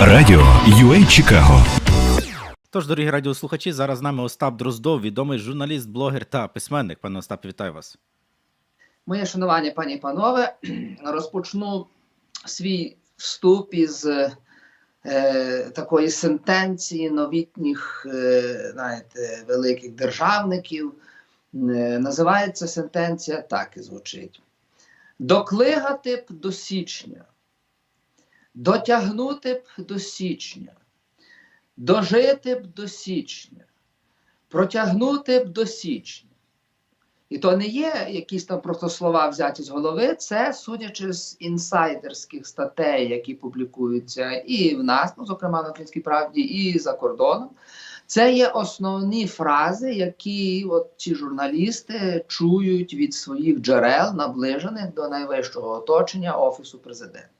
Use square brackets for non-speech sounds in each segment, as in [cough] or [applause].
Радіо UA Чикаго. Тож, дорогі радіослухачі, зараз з нами Остап Дроздов, відомий журналіст, блогер та письменник. Пане Остап, вітаю вас. Моє шанування, пані і панове, [clears throat] розпочну свій вступ із е, такої сентенції новітніх, е, знаєте, великих державників. Е, називається сентенція так і звучить: доклигати б до січня, дотягнути б до січня, дожити б до січня, протягнути б до січня. І то не є якісь там просто слова взяті з голови, це судячи з інсайдерських статей, які публікуються і в нас, ну зокрема на Українській правді, і за кордоном. Це є основні фрази, які от ці журналісти чують від своїх джерел, наближених до найвищого оточення Офісу президента.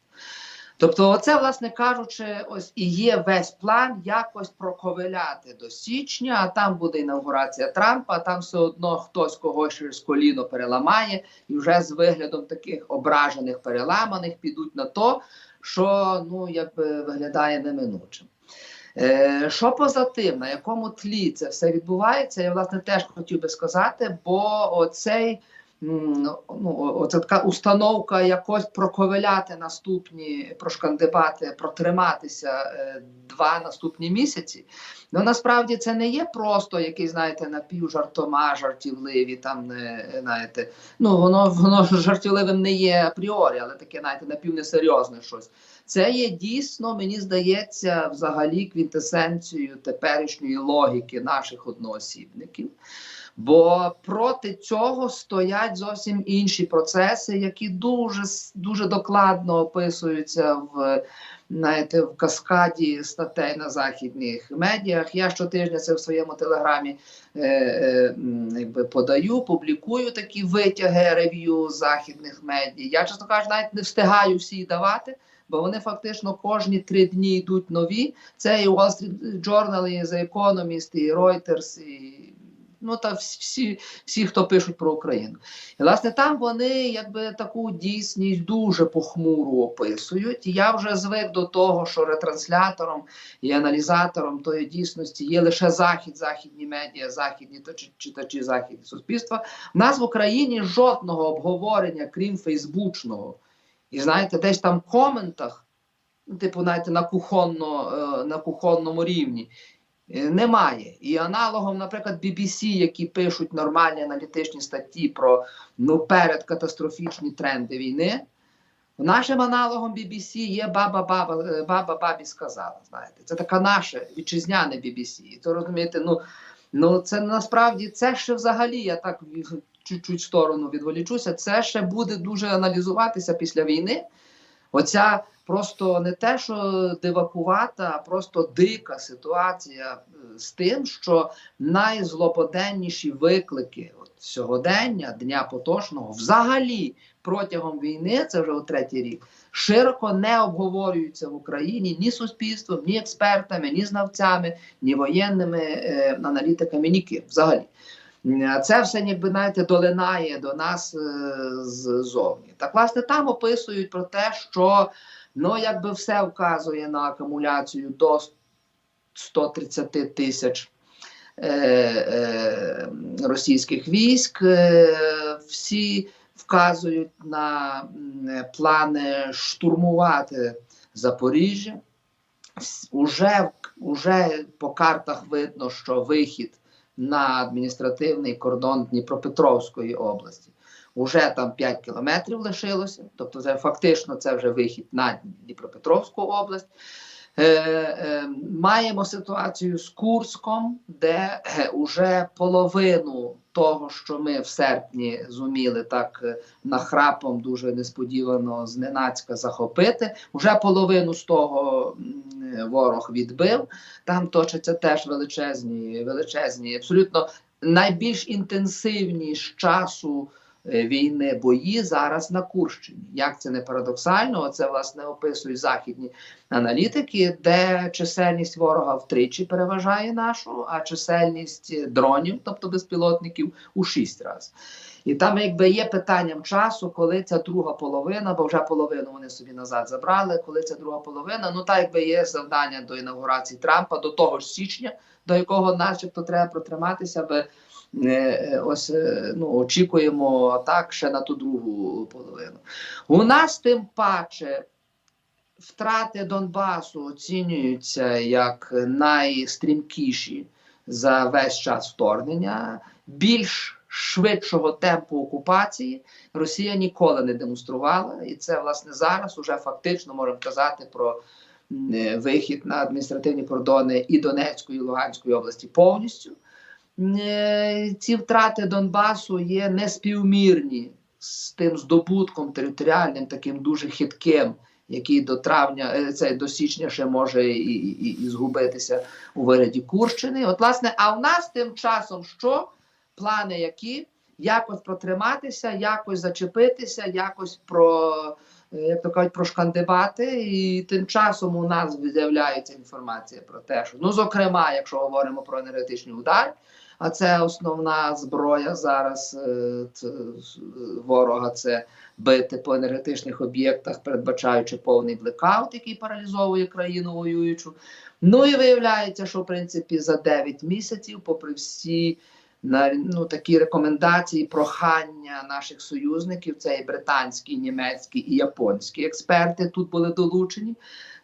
Тобто, оце, власне кажучи, ось і є весь план якось проковиляти до січня, а там буде інаугурація Трампа, а там все одно хтось когось через коліно переламає, і вже з виглядом таких ображених, переламаних підуть на то, що ну якби виглядає неминучим. Е, що поза тим, на якому тлі це все відбувається, я власне теж хотів би сказати, бо оцей ну, оце така установка якось проковиляти наступні, прошкандибати, протриматися е, два наступні місяці. Ну насправді це не є просто який, знаєте, напівжартома, жартівливі, там не знаєте, ну воно воно жартівливим не є апріорі, але таке, знаєте, напівнесерйозне щось. Це є дійсно, мені здається, взагалі квінтесенцією теперішньої логіки наших одноосібників. Бо проти цього стоять зовсім інші процеси, які дуже дуже докладно описуються в знаєте, в каскаді статей на західних медіях. Я щотижня це в своєму телеграмі е, е, якби подаю, публікую такі витяги рев'ю західних медій. Я чесно кажучи, навіть не встигаю всі давати. Бо вони фактично кожні три дні йдуть нові. Це і Wall Street Journal, і The Economist, і Reuters, і ну та всі, всі, хто пишуть про Україну. І власне там вони якби таку дійсність дуже похмуру описують. Я вже звик до того, що ретранслятором і аналізатором тої дійсності є лише захід, західні медіа, західні читачі, західні суспільства. У нас в Україні жодного обговорення, крім Фейсбучного. І знаєте, десь там в коментах, типу, знаєте, на кухонно, е, на кухонному рівні. Е, немає. І аналогом, наприклад, BBC, які пишуть нормальні аналітичні статті про ну, передкатастрофічні тренди війни. Нашим аналогом BBC є баба баба е, баба бабі сказала. Знаєте, це така наше вітчизняне BBC. І то розумієте, ну ну це насправді це ще взагалі я так чуть-чуть в сторону відволічуся. Це ще буде дуже аналізуватися після війни. Оця просто не те, що дивакувата, а просто дика ситуація е, з тим, що найзлоподенніші виклики сьогодення, дня поточного, взагалі протягом війни, це вже у третій рік, широко не обговорюються в Україні ні суспільством, ні експертами, ні знавцями, ні воєнними е, аналітиками, ніким взагалі. Це все ніби знаєте, долинає до нас е, ззовні. Так, власне, там описують про те, що ну, якби все вказує на акумуляцію до 130 тисяч е, е, російських військ. Всі вказують на плани штурмувати Запоріжжя. Уже, Уже по картах видно, що вихід на адміністративний кордон Дніпропетровської області. Уже там 5 кілометрів лишилося, тобто це фактично це вже вихід на Дніпропетровську область. Е, е, Маємо ситуацію з Курском, де е, уже половину того, що ми в серпні зуміли так е, нахрапом дуже несподівано зненацька захопити. Вже половину з того ворог відбив. Там точаться теж величезні, величезні, абсолютно найбільш інтенсивні з часу. Е, війни бої зараз на Курщині. Як це не парадоксально? Це власне описують західні аналітики, де чисельність ворога втричі переважає нашу, а чисельність дронів, тобто безпілотників, у шість разів. І там якби є питанням часу, коли ця друга половина, бо вже половину вони собі назад забрали, коли ця друга половина, ну так якби є завдання до інаугурації Трампа, до того ж січня, до якого начебто треба протриматися, аби ось е, ну, очікуємо атак ще на ту другу половину. У нас тим паче втрати Донбасу оцінюються як найстрімкіші за весь час вторгнення. Більш швидшого темпу окупації Росія ніколи не демонструвала, і це власне зараз уже фактично можемо казати про е, вихід на адміністративні кордони і Донецької, і Луганської області повністю. Ці втрати Донбасу є неспівмірні з тим здобутком територіальним, таким дуже хитким, який до травня, е, це до січня ще може і, і, і згубитися у вигляді Курщини. От, власне, а в нас тим часом що? Плани які? Якось протриматися, якось зачепитися, якось про, як то кажуть, прошкандибати. І тим часом у нас з'являється інформація про те, що, ну, зокрема, якщо говоримо про енергетичний удар, а це основна зброя зараз е, ворога це бити по енергетичних об'єктах, передбачаючи повний блекаут, який паралізовує країну воюючу. Ну і виявляється, що в принципі за 9 місяців, попри всі на ну, такі рекомендації, прохання наших союзників, це і британські, і німецькі і японські експерти тут були долучені.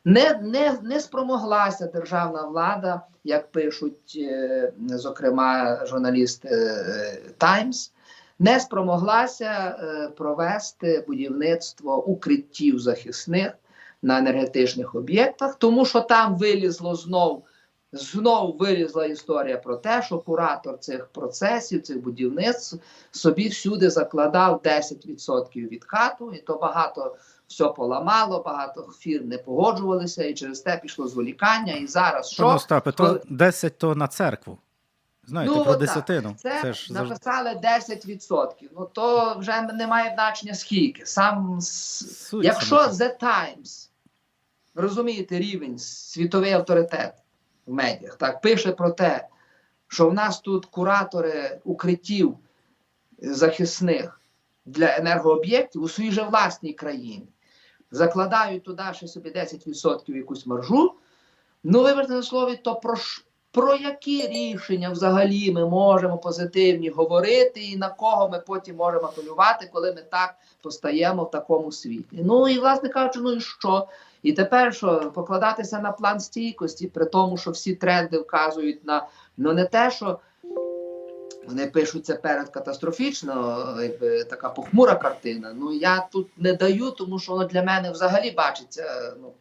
Не, не, не спромоглася державна влада, як пишуть, е, зокрема, журналісти Таймс, не спромоглася е, провести будівництво укриттів захисних на енергетичних об'єктах, тому що там вилізло знов. Знов вилізла історія про те, що куратор цих процесів, цих будівництв собі всюди закладав 10% від хату, і то багато все поламало, багато фірм не погоджувалися, і через те пішло зволікання. І зараз що Остапе, то Коли- 10 то на церкву. Знаєте, Ну, про десятину. Це, Це ж написали 10%. Ну то вже немає значення скільки. Сам Суть якщо саме The Times, розумієте, рівень, світовий авторитет в медіях, так пише про те, що в нас тут куратори укриттів захисних для енергооб'єктів у своїй же власній країні закладають туди ще собі 10% якусь маржу. Ну, вибачте на слові, то про, про які рішення взагалі ми можемо позитивні говорити, і на кого ми потім можемо апелювати, коли ми так постаємо в такому світі. Ну і власне кажучи, ну і що? І тепер що покладатися на план стійкості, при тому, що всі тренди вказують на ну не те, що вони пишуть це перед катастрофічно, якби така похмура картина. Ну я тут не даю, тому що воно для мене взагалі бачиться ну,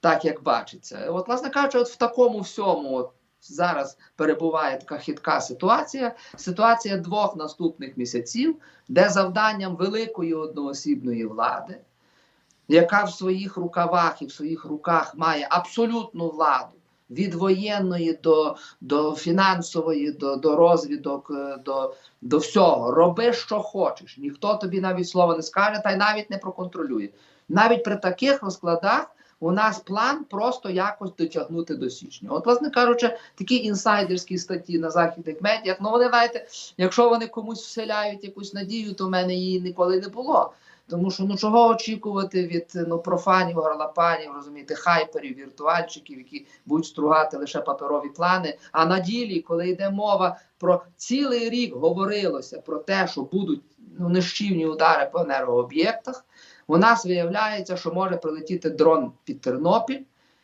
так, як бачиться. От, власне кажучи, от в такому всьому от, зараз перебуває така хитка ситуація. Ситуація двох наступних місяців, де завданням великої одноосібної влади, яка в своїх рукавах і в своїх руках має абсолютну владу. Від воєнної до, до фінансової, до, до розвідок, е, до, до всього. Роби, що хочеш. Ніхто тобі навіть слова не скаже, та й навіть не проконтролює. Навіть при таких розкладах у нас план просто якось дотягнути до січня. От, власне кажучи, такі інсайдерські статті на західних медіях, ну вони знаєте, якщо вони комусь вселяють якусь надію, то в мене її ніколи не було. Тому що ну чого очікувати від ну профанів, горлопанів, розумієте, хайперів, віртуальчиків, які будуть стругати лише паперові плани. А на ділі, коли йде мова про цілий рік говорилося про те, що будуть ну нищівні удари по енергооб'єктах, у нас виявляється, що може прилетіти дрон під Тернопіль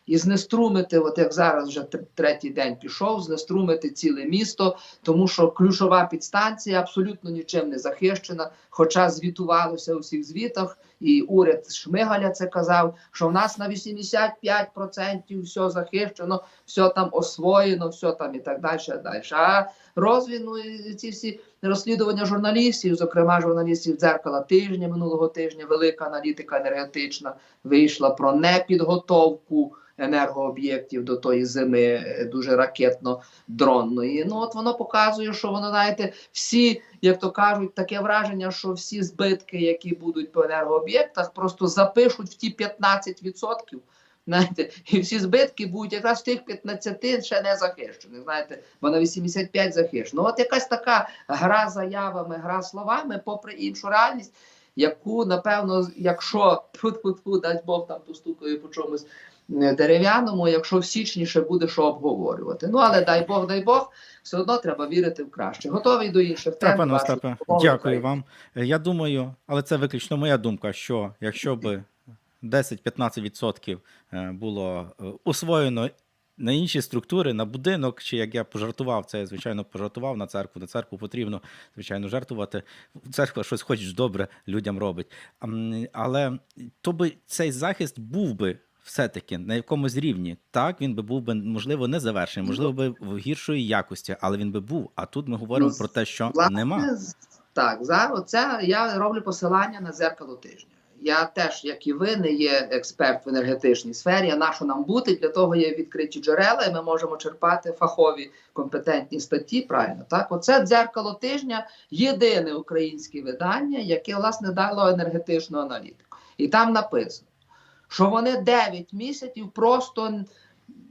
і знеструмити, от як зараз вже третій день пішов, знеструмити ціле місто, тому що ключова підстанція абсолютно нічим не захищена. Хоча звітувалося у всіх звітах, і уряд Шмигаля це казав, що в нас на 85% все захищено, все там освоєно, все там і так далі. далі. А розвід, ну, і ці всі розслідування журналістів, зокрема журналістів дзеркала тижня минулого тижня, велика аналітика енергетична вийшла про непідготовку енергооб'єктів до тої зими е, дуже ракетно дронної. Ну от воно показує, що воно знаєте, всі, як то кажуть, таке враження, що всі збитки, які будуть по енергооб'єктах, просто запишуть в ті 15%, Знаєте, і всі збитки будуть якраз в тих 15 ще не захищених. Знаєте, бо на 85 захищено. От якась така гра заявами, гра словами, попри іншу реальність, яку, напевно, якщо тьфу-тьфу-тьфу, дасть Бог там постукає по чомусь е, дерев'яному, якщо в січні ще буде що обговорювати. Ну але дай Бог, дай Бог, все одно треба вірити в краще. Готовий до інших тем. Так, пане Остапе, дякую вам. Е, Я думаю, але це виключно моя думка, що якщо [clears throat] би 10-15% е, було е, усвоєно на інші структури, на будинок, чи як я пожартував, це я звичайно пожартував на церкву. На церкву потрібно, звичайно, жертвувати. Церква щось хоч добре людям робить. Але то би цей захист був би. Все-таки на якомусь рівні, так він би був би можливо не завершений, можливо, би в гіршої якості, але він би був. А тут ми говоримо Ну, про те, що Власне, нема. Так, за оце я роблю посилання на зеркало тижня. Я теж, як і ви, не є експерт в енергетичній сфері. А на що нам бути? Для того є відкриті джерела, і ми можемо черпати фахові компетентні статті. Правильно, так оце дзеркало тижня єдине українське видання, яке власне дало енергетичну аналітику. І там написано, що вони 9 місяців просто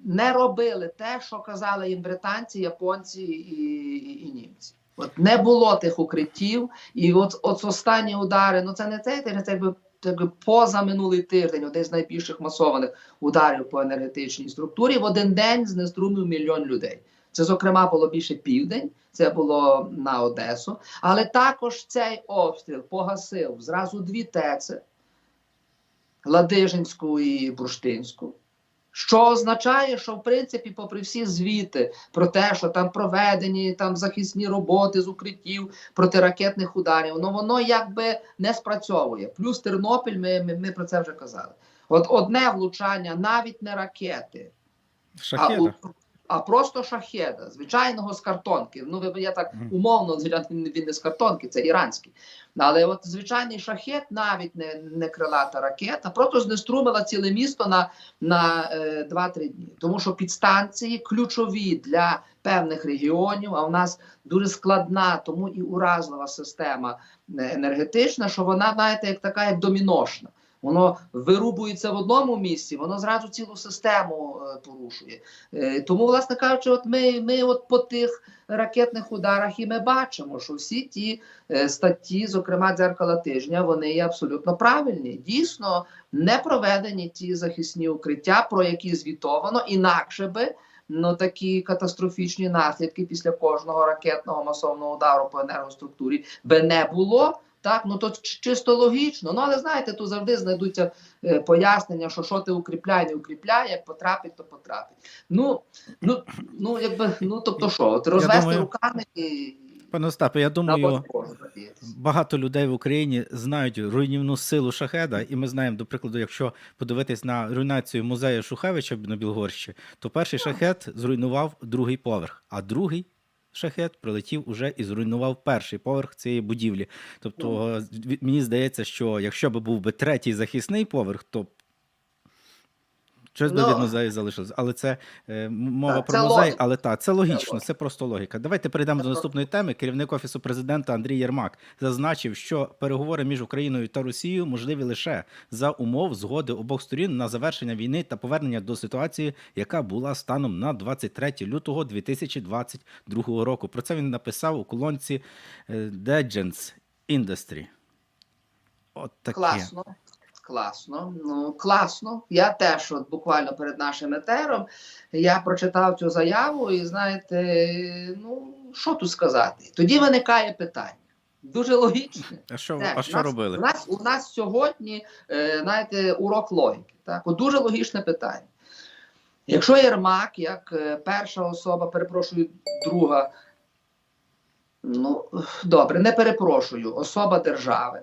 не робили те, що казали їм британці, японці і, і, і німці. От не було тих укриттів, і от, от останні удари, ну це не цей це якби, це якби поза минулий тиждень, один з найбільших масованих ударів по енергетичній структурі. В один день знеструмив мільйон людей. Це, зокрема, було більше південь, це було на Одесу. Але також цей обстріл погасив зразу дві ТЕЦи Ладижинську і Бурштинську. Що означає, що в принципі, попри всі звіти про те, що там проведені там захисні роботи з укриттів протиракетних ударів, ну воно якби не спрацьовує. Плюс Тернопіль, ми, ми, ми про це вже казали. От одне влучання, навіть не ракети, а, Шахеда. у- а просто шахеда, звичайного з картонки. Ну, ви- я так умовно, він, він не з картонки, це іранський. Але от звичайний шахет, навіть не, не крилата ракета, просто знеструмила ціле місто на, на е, 2-3 дні. Тому що підстанції ключові для певних регіонів, а в нас дуже складна, тому і уразлива система е, енергетична, що вона, знаєте, як така, як доміношна. Воно вирубується в одному місці, воно зразу цілу систему е, порушує. Е, тому, власне кажучи, от ми, ми от по тих ракетних ударах і ми бачимо, що всі ті е, статті, зокрема дзеркала тижня, вони є абсолютно правильні. Дійсно, не проведені ті захисні укриття, про які звітовано, інакше би. Ну, такі катастрофічні наслідки після кожного ракетного масового удару по енергоструктурі би не було. Так, ну то чисто логічно. Ну але знаєте, тут завжди знайдуться е, пояснення, що що ти укріпляй, не укріпляй, як потрапить, то потрапить. Ну, ну, ну якби, ну тобто що, от розвести думаю, руками і Пане Остапе, я думаю, багато людей в Україні знають руйнівну силу шахеда, і ми знаємо, до прикладу, якщо подивитись на руйнацію музею Шухевича на Білгорщі, то перший шахет зруйнував другий поверх, а другий. Шахет прилетів уже і зруйнував перший поверх цієї будівлі. Тобто, е, мені здається, що якщо б був би третій захисний поверх, то щось би від музею залишилось. Але це е, мова так, про це музей, логіка. але так, це логічно, це просто логіка. Давайте перейдемо до наступної теми. Керівник офісу президента Андрій Єрмак зазначив, що переговори між Україною та Росією можливі лише за умов згоди обох сторін на завершення війни та повернення до ситуації, яка була станом на 23 лютого 2022 року. Про це він написав у колонці е, Degents Industry. От таке. Класно. Класно, ну класно. Я теж, от буквально перед нашим етером, я прочитав цю заяву, і знаєте, ну що тут сказати? Тоді виникає питання. Дуже логічне. А що, Теж, а що нас, робили? У нас, у нас сьогодні, е, знаєте, урок логіки. Так? От дуже логічне питання. Якщо Єрмак, як е, перша особа, перепрошую, друга, ну добре, не перепрошую, особа держави,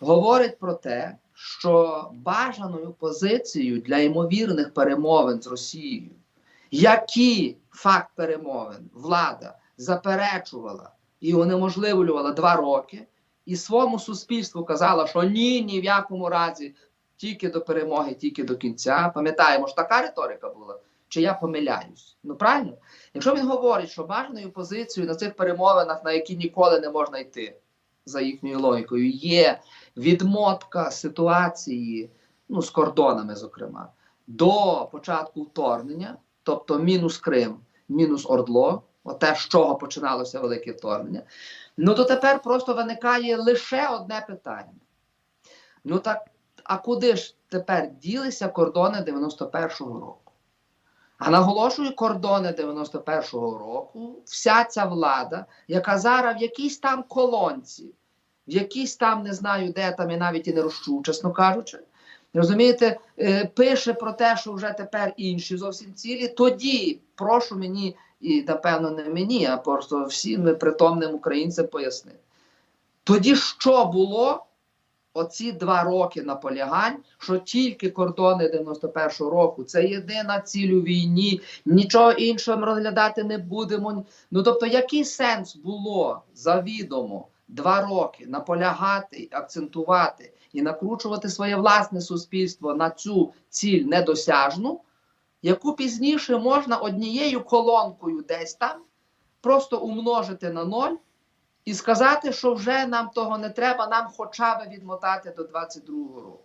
говорить про те, що бажаною позицією для ймовірних перемовин з Росією, які факт перемовин влада заперечувала і унеможливлювала два роки, і своєму суспільству казала, що ні, ні в якому разі, тільки до перемоги, тільки до кінця. Пам'ятаємо, ж така риторика була. Чи я помиляюсь? Ну правильно? Якщо він говорить, що бажаною позицією на цих перемовинах, на які ніколи не можна йти, за їхньою логікою, є відмотка ситуації, ну з кордонами, зокрема, до початку вторгнення, тобто мінус Крим, мінус Ордло, оте, з чого починалося велике вторгнення. Ну то тепер просто виникає лише одне питання. Ну так, а куди ж тепер ділися кордони 91-го року? А наголошую, кордони 91-го року, вся ця влада, яка зараз в якійсь там колонці, в якійсь там, не знаю, де там і навіть і не розчув, чесно кажучи, розумієте, е, пише про те, що вже тепер інші зовсім цілі. Тоді прошу мені, і напевно не мені, а просто всім притомним українцям пояснити. Тоді що було оці два роки наполягань, що тільки кордони 91-го року це єдина ціль у війні, нічого іншого розглядати не будемо. Ну тобто, який сенс було завідомо два роки наполягати, акцентувати і накручувати своє власне суспільство на цю ціль недосяжну, яку пізніше можна однією колонкою десь там просто умножити на ноль і сказати, що вже нам того не треба, нам хоча б відмотати до 22-го року.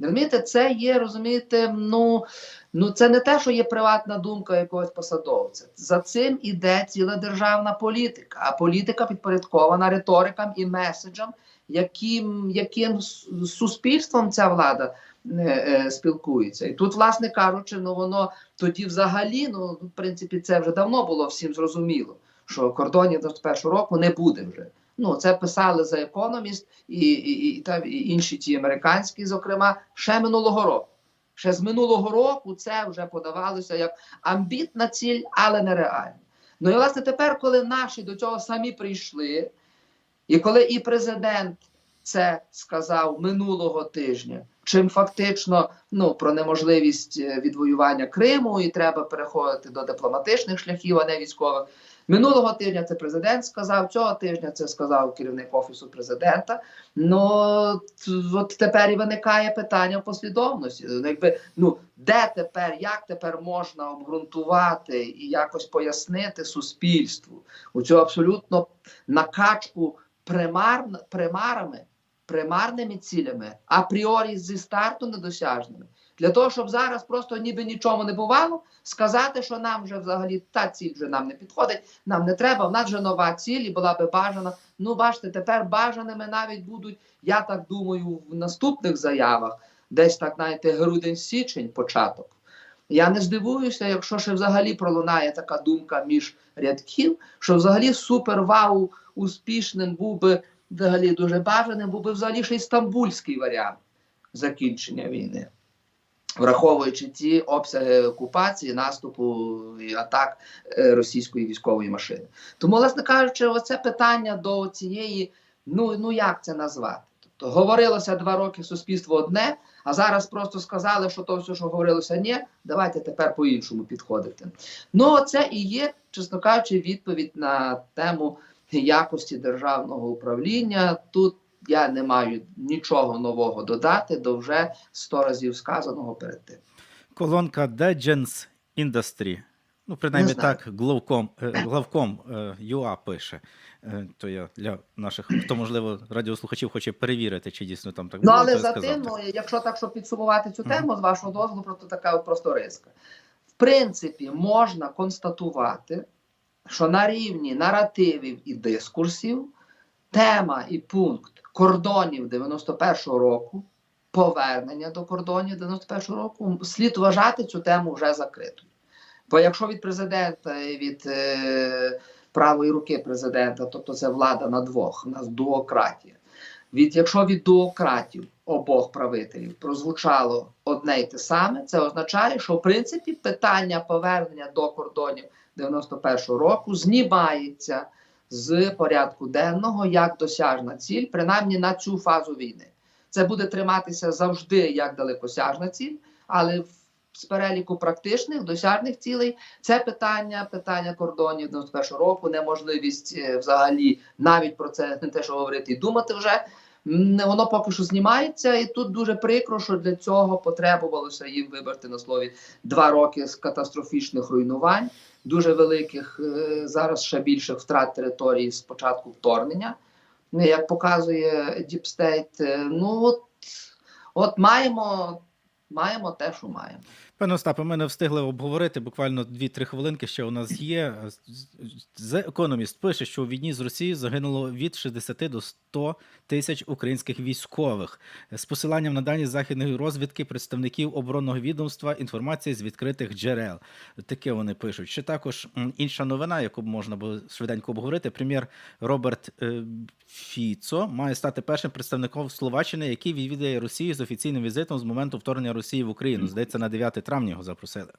Розумієте, це є, розумієте, ну, ну це не те, що є приватна думка якогось посадовця. За цим іде ціла державна політика, а політика підпорядкована риторикам і меседжам, яким, яким суспільством ця влада е, е, спілкується. І тут, власне кажучи, ну воно тоді взагалі, ну, в принципі, це вже давно було всім зрозуміло що кордонів до 91 року не буде вже. Ну, це писали за Economist і, і, і, та, і інші ті американські, зокрема, ще минулого року. Ще з минулого року це вже подавалося як амбітна ціль, але нереальна. Ну і власне тепер, коли наші до цього самі прийшли, і коли і президент це сказав минулого тижня, чим фактично ну, про неможливість е, відвоювання Криму, і треба переходити до дипломатичних шляхів, а не військових. Минулого тижня це президент сказав, цього тижня це сказав керівник офісу президента. Ну от тепер і виникає питання послідовності. Якби ну де тепер, як тепер можна обґрунтувати і якось пояснити суспільству у цю абсолютно накачку примар, примарами, примарними цілями, апріорі зі старту недосяжними. Для того, щоб зараз просто ніби нічому не бувало, сказати, що нам вже взагалі та ціль вже нам не підходить, нам не треба, в нас вже нова ціль і була би бажана. Ну, бачите, тепер бажаними навіть будуть, я так думаю, в наступних заявах, десь так, знаєте, грудень-січень, початок. Я не здивуюся, якщо ще взагалі пролунає така думка між рядків, що взагалі супер-вау успішним був би взагалі дуже бажаним, був би взагалі ще й стамбульський варіант закінчення війни враховуючи ті обсяги окупації, наступу і атак е, російської військової машини. Тому, власне кажучи, оце питання до цієї, ну, ну як це назвати? Тобто говорилося два роки суспільство одне, а зараз просто сказали, що то все, що говорилося, ні, давайте тепер по-іншому підходити. Ну, це і є, чесно кажучи, відповідь на тему якості державного управління. Тут я не маю нічого нового додати до вже сто разів сказаного перед тим. Колонка Degens Industry. Ну, принаймні так, главком, е, главком е, ЮА пише. Е, То я для наших, хто, можливо, радіослухачів хоче перевірити, чи дійсно там так Ну але за тим, ну, якщо так, щоб підсумувати цю тему, з вашого дозволу, просто така просто риска. В принципі, можна констатувати, що на рівні наративів і дискурсів тема і пункт кордонів 91-го року, повернення до кордонів 91-го року, слід вважати цю тему вже закритою. Бо якщо від президента і від е, правої руки президента, тобто це влада на двох, у нас дуократія. Від якщо від дуократів обох правителів прозвучало одне й те саме, це означає, що в принципі питання повернення до кордонів 91-го року знімається з порядку денного як досяжна ціль, принаймні на цю фазу війни. Це буде триматися завжди як далекосяжна ціль, але з переліку практичних досяжних цілей це питання, питання кордонів 91 року, неможливість е, взагалі навіть про це не те, що говорити і думати вже. Воно поки що знімається, і тут дуже прикро, що для цього потребувалося їм вибрати на слові два роки з катастрофічних руйнувань, дуже великих е, зараз ще більших втрат території з початку вторгнення. Ну, Як показує Діпстейт, ну от, от маємо, маємо те, що маємо. Пане Остапе, ми не встигли обговорити буквально 2-3 хвилинки. Ще у нас є. The Economist пише, що у війні з Росією загинуло від 60 до 100 тисяч українських військових. З посиланням на дані західної розвідки представників оборонного відомства інформація з відкритих джерел. Таке вони пишуть. Ще також інша новина, яку можна було швиденько обговорити. Прем'єр Роберт е, Фіцо має стати першим представником Словаччини, який відвідає Росію з офіційним візитом з моменту вторгнення Росії в Україну. Здається, на 9 травня його запросили.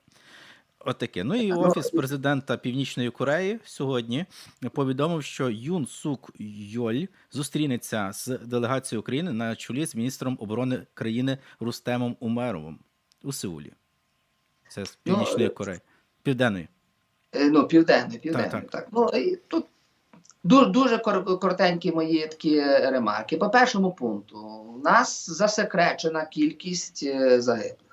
От таке. Ну і офіс президента Північної Кореї сьогодні повідомив, що Юн Сук Йоль зустрінеться з делегацією України на чолі з міністром оборони країни Рустемом Умеровим у Сеулі. Це з Ну, Північної е, Кореї. Південної. Е, Ну, південний, південний. Так, Так, так. Ну, і тут дуже, дуже коротенькі мої такі ремарки. По першому пункту, у нас засекречена кількість е, загиблих.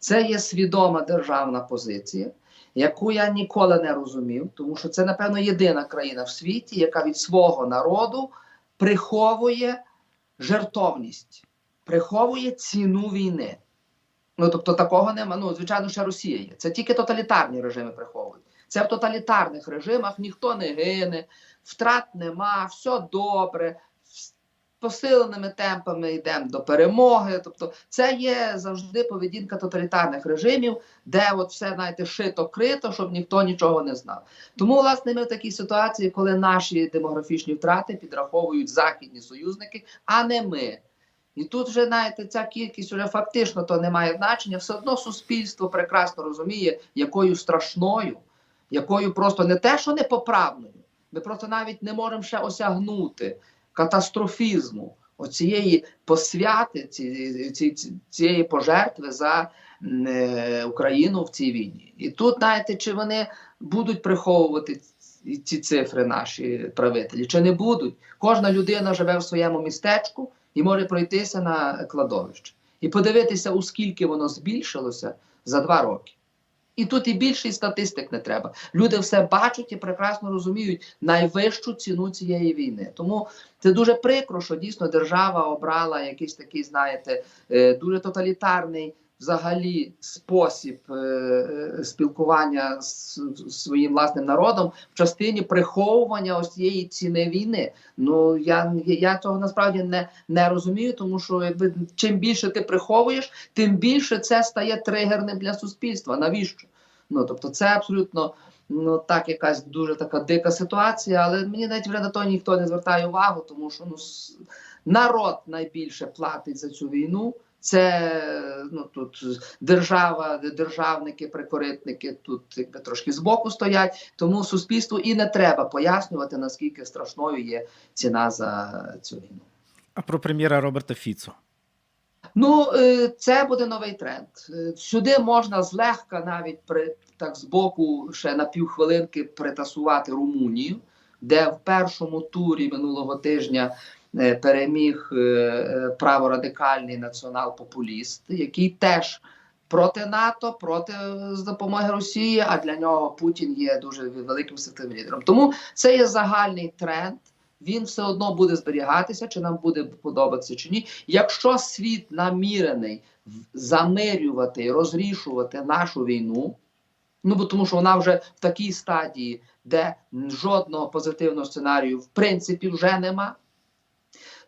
Це є свідома державна позиція, яку я ніколи не розумів, тому що це, напевно, єдина країна в світі, яка від свого народу приховує жертовність, приховує ціну війни. Ну, тобто такого нема. Ну, звичайно, ще Росія є. Це тільки тоталітарні режими приховують. Це в тоталітарних режимах ніхто не гине, втрат нема, все добре, посиленими темпами йдемо до перемоги. Тобто, це є завжди поведінка тоталітарних режимів, де от все знаєте, шито крито, щоб ніхто нічого не знав. Тому, власне, ми в такій ситуації, коли наші демографічні втрати підраховують західні союзники, а не ми. І тут вже знаєте, ця кількість вже фактично то не має значення. Все одно суспільство прекрасно розуміє, якою страшною, якою просто не те, що непоправною. Ми просто навіть не можемо ще осягнути катастрофізму оцієї посвяти, ці, ці, ці- цієї пожертви за е, Україну в цій війні. І тут, знаєте, чи вони будуть приховувати ці цифри наші правителі, чи не будуть. Кожна людина живе в своєму містечку і може пройтися на кладовище і подивитися, у скільки воно збільшилося за два роки. І тут і більше і статистик не треба. Люди все бачать і прекрасно розуміють найвищу ціну цієї війни. Тому це дуже прикро, що дійсно держава обрала якийсь такий, знаєте, е, дуже тоталітарний взагалі спосіб е, е, спілкування з своїм власним народом в частині приховування ось цієї ціни війни. Ну я, я цього насправді не, не розумію, тому що якби чим більше ти приховуєш, тим більше це стає тригерним для суспільства. Навіщо? Ну тобто, це абсолютно ну так, якась дуже така дика ситуація, але мені навіть вже на то ніхто не звертає увагу, тому що ну народ найбільше платить за цю війну. Це ну тут держава, державники, прикоритники тут якби трошки збоку стоять. Тому суспільству і не треба пояснювати наскільки страшною є ціна за цю війну. А про прем'єра Роберта Фіцо. Ну, е, це буде новий тренд. Е, Сюди можна злегка навіть при так збоку ще на півхвилинки притасувати Румунію, де в першому турі минулого тижня е, переміг праворадикальний націонал-популіст, який теж проти НАТО, проти допомоги Росії. А для нього Путін є дуже великим світовим лідером. Тому це є загальний тренд. Він все одно буде зберігатися, чи нам буде подобатися чи ні. Якщо світ намірений замирювати розрішувати нашу війну, ну бо тому що вона вже в такій стадії, де жодного позитивного сценарію в принципі вже нема,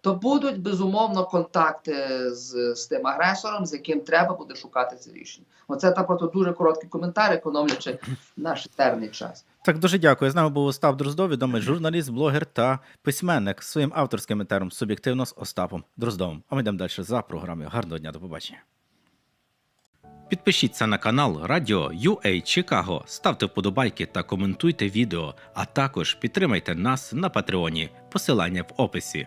то будуть безумовно контакти з, з тим агресором, з яким треба буде шукати це рішення. Оце та просто дуже короткий коментар, економлячи наш терний час. Так, дуже дякую. З нами був Остап Дроздов, відомий журналіст, блогер та письменник з своїм авторським етером суб'єктивно з Остапом Дроздовим. А ми йдемо далі за програмою. Гарного дня, до побачення. Підпишіться на канал Радіо UA Чикаго, ставте вподобайки та коментуйте відео, а також підтримайте нас на Патреоні. Посилання в описі.